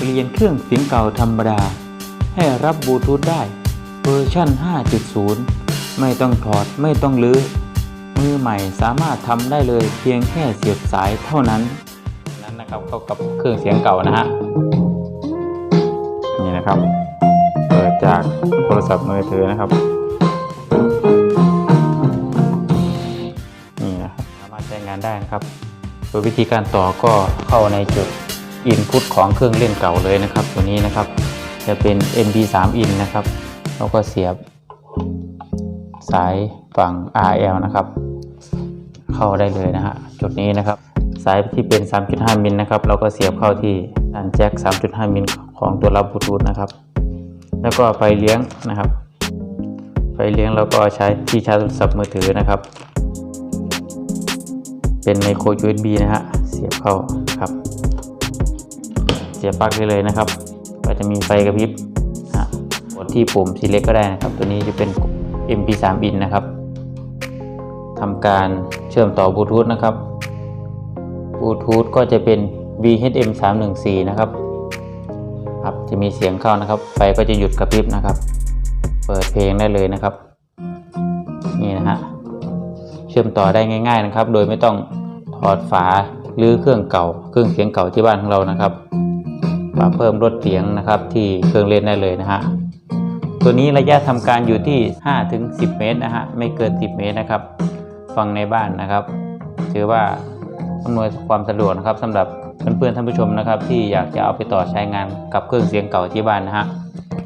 เปลี่ยนเครื่องเสียงเก่าธรรมดา ให้รับบลูทูธได้เวอร์ชั่น 5.0 ไม่ต้องถอดไม่ต้องลื้อ มือใหม่สามารถทำได้เลยเพียงแค่เสียบสายเท่านั้น นั้นนะครับเข้ากับเครื่องเสียงเก่านะฮะ นี่นะครับ เปิดจากโทรศัพท์มือถือนะครับนี่นะครับสามารถใช้งานได้นะครับ โดยวิธีการต่อก็เข้าในจุด Input ของเครื่องเล่นเก่าเลยนะครับ ตัวนี้นะครับ จะเป็น MP3 in นะครับ แล้วก็เสียบสายฝั่ง RL นะครับ เข้าได้เลยนะฮะจุดนี้นะครับ สายที่เป็น 3.5 มิลนะครับเราก็เสียบเข้าที่ด้านแจ็ค 3.5 มิลของตัวรับบลูทูธนะครับ แล้วก็ไฟเลี้ยงนะครับ ไฟเลี้ยงเราก็ใช้ที่ชาร์จโทรศัพท์มือถือนะครับ เป็นไมโคร USB นะฮะเสียบเข้าครับ เสียบปลั๊กได้เลยนะครับ ก็จะมีไฟกระพริบกดที่ปุ่มสีเล็กก็ได้นะครับ ตัวนี้จะเป็น MP3 in นะครับทำการเชื่อมต่อบลูทูธนะครับบลูทูธก็จะเป็น VHM 314นะครับครับจะมีเสียงเข้านะครับ ไฟก็จะหยุดกระพริบนะครับ เปิดเพลงได้เลยนะครับ นี่นะฮะเชื่อมต่อได้ง่าย ๆนะครับ โดยไม่ต้องถอดฝาหรือเครื่องเก่า เครื่องเสียงเก่าที่บ้านของเรานะครับ มาเพิ่มลดเสียงนะครับ ที่เครื่องเล่นได้เลยนะฮะตัวนี้ระยะทำการอยู่ที่5ถึง10 เมตรนะฮะไม่เกิน 10 เมตรนะครับ ฟังในบ้านนะครับ ถือว่าอำนวยความสะดวกนะครับสำหรับเพื่อนๆท่านผู้ชมนะครับ ที่อยากจะเอาไปต่อใช้งานกับเครื่องเสียงเก่าที่บ้านนะฮะ